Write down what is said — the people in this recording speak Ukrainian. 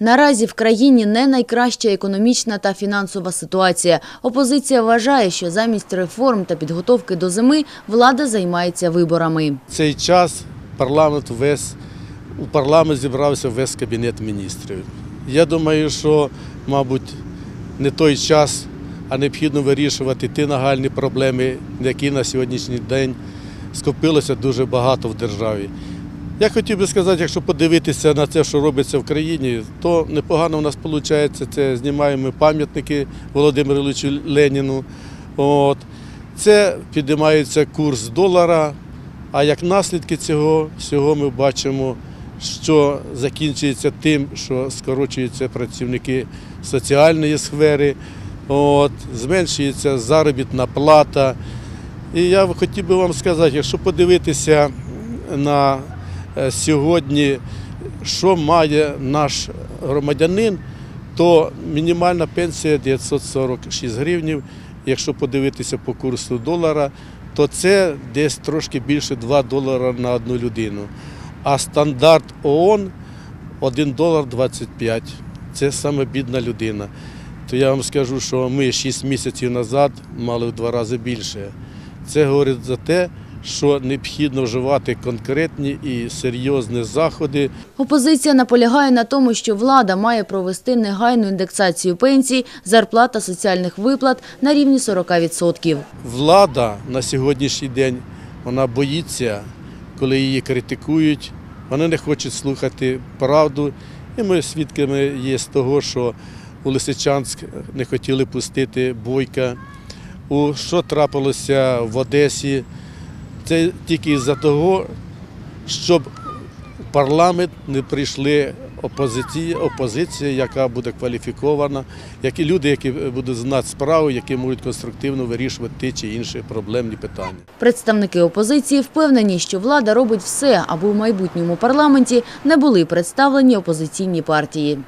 Наразі в країні не найкраща економічна та фінансова ситуація. Опозиція вважає, що замість реформ та підготовки до зими влада займається виборами. цей час парламент весь у парламент зібрався весь кабінет міністрів. Я думаю, що, мабуть, не той час, а необхідно вирішувати ті нагальні проблеми, які на сьогоднішній день скопилося дуже багато в державі. Я хотів би сказати, якщо подивитися на те, що робиться в країні, то непогано в нас виходить. Це знімаємо пам'ятники Володимиру Іллічу Леніну. От. Це підіймається курс долара. А як наслідки цього всього ми бачимо, що закінчується тим, що скорочуються працівники соціальної сфери, от, зменшується заробітна плата. І я хотів би вам сказати, якщо подивитися на сьогодні, що має наш громадянин, то мінімальна пенсія 946 гривнів. Якщо подивитися по курсу долара, то це десь трошки більше 2 долара на одну людину. А стандарт ООН 1 долар 25. Це саме бідна людина. То я вам скажу, що ми 6 місяців назад мали в два рази більше. Це говорить за те, що необхідно вживати конкретні і серйозні заходи Опозиція наполягає на тому, що влада має провести негайну індексацію пенсій, зарплат та соціальних виплат на рівні 40%. влада на сьогоднішній день вона боїться, коли її критикують, вони не хочуть слухати правду. І ми свідками є з того, що у Лисичанськ не хотіли пустити бойка. У що трапилося в Одесі, це тільки із-за того, щоб в парламент не прийшли опозиція, опозиція, яка буде кваліфікована, які люди, які будуть знати справу, які можуть конструктивно вирішувати ті чи інші проблемні питання. Представники опозиції впевнені, що влада робить все, аби у майбутньому парламенті не були представлені опозиційні партії.